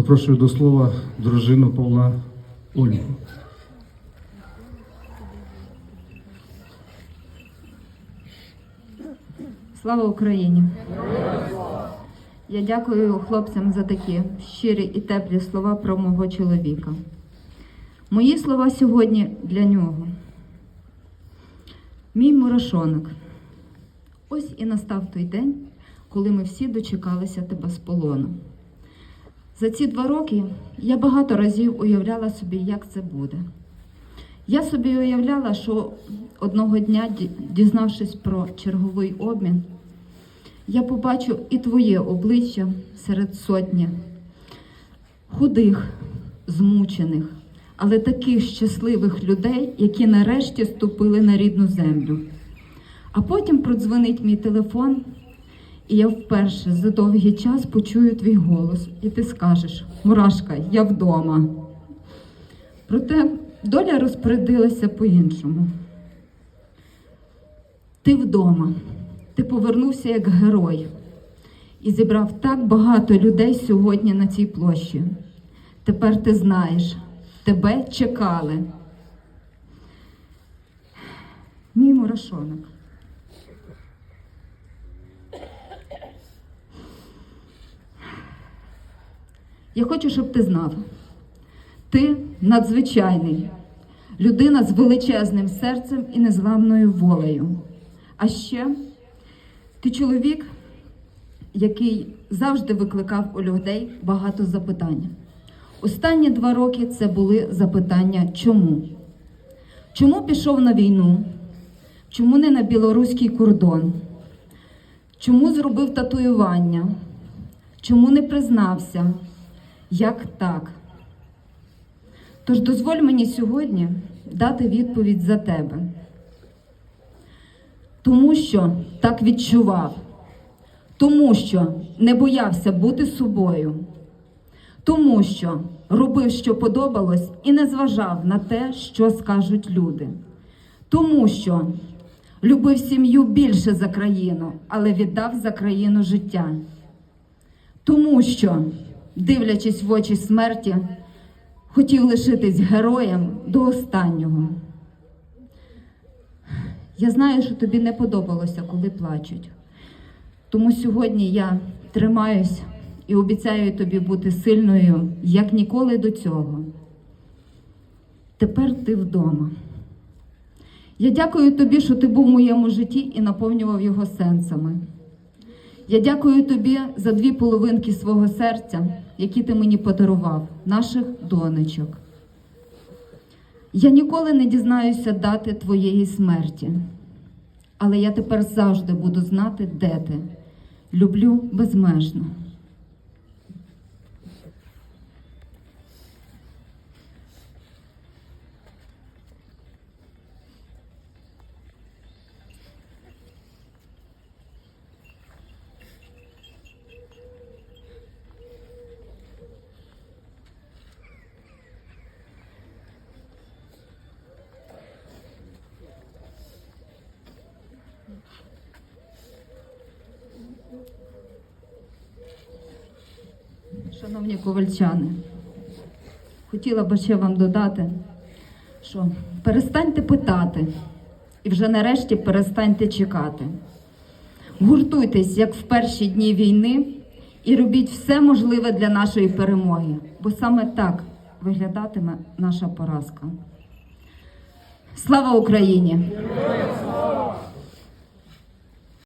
Запрошую до слова дружину Павла Ольгу. Слава Україні! Я дякую хлопцям за такі щирі і теплі слова про мого чоловіка. Мої слова сьогодні для нього. Мій мурашонок. Ось і настав той день, коли ми всі дочекалися тебе з полону. За ці два роки я багато разів уявляла собі, як це буде. Я собі уявляла, що одного дня, дізнавшись про черговий обмін, я побачу і твоє обличчя серед сотні худих, змучених, але таких щасливих людей, які нарешті ступили на рідну землю. А потім продзвонить мій телефон, і я вперше за довгий час почую твій голос, і ти скажеш: Мурашка, я вдома. Проте доля розпорядилася по-іншому. Ти вдома, ти повернувся як герой і зібрав так багато людей сьогодні на цій площі. Тепер ти знаєш, тебе чекали. Мій мурашонок. Я хочу, щоб ти знав. Ти надзвичайний, людина з величезним серцем і незламною волею. А ще ти чоловік, який завжди викликав у людей багато запитань. Останні два роки це були запитання чому? Чому пішов на війну? Чому не на білоруський кордон? Чому зробив татуювання? Чому не признався? Як так? Тож дозволь мені сьогодні дати відповідь за тебе. Тому що так відчував, тому що не боявся бути собою, тому що робив, що подобалось, і не зважав на те, що скажуть люди, тому що любив сім'ю більше за країну, але віддав за країну життя. Тому що, дивлячись в очі смерті, хотів лишитись героєм до останнього. Я знаю, що тобі не подобалося, коли плачуть. Тому сьогодні я тримаюсь і обіцяю тобі бути сильною, як ніколи до цього. Тепер ти вдома. Я дякую тобі, що ти був в моєму житті і наповнював його сенсами. Я дякую тобі за дві половинки свого серця, які ти мені подарував, наших донечок. Я ніколи не дізнаюся дати твоєї смерті, але я тепер завжди буду знати, де ти. Люблю безмежно. Шановні ковальчани, хотіла би ще вам додати, що перестаньте питати і вже нарешті перестаньте чекати. Гуртуйтесь, як в перші дні війни, і робіть все можливе для нашої перемоги, бо саме так виглядатиме наша поразка. Слава Україні!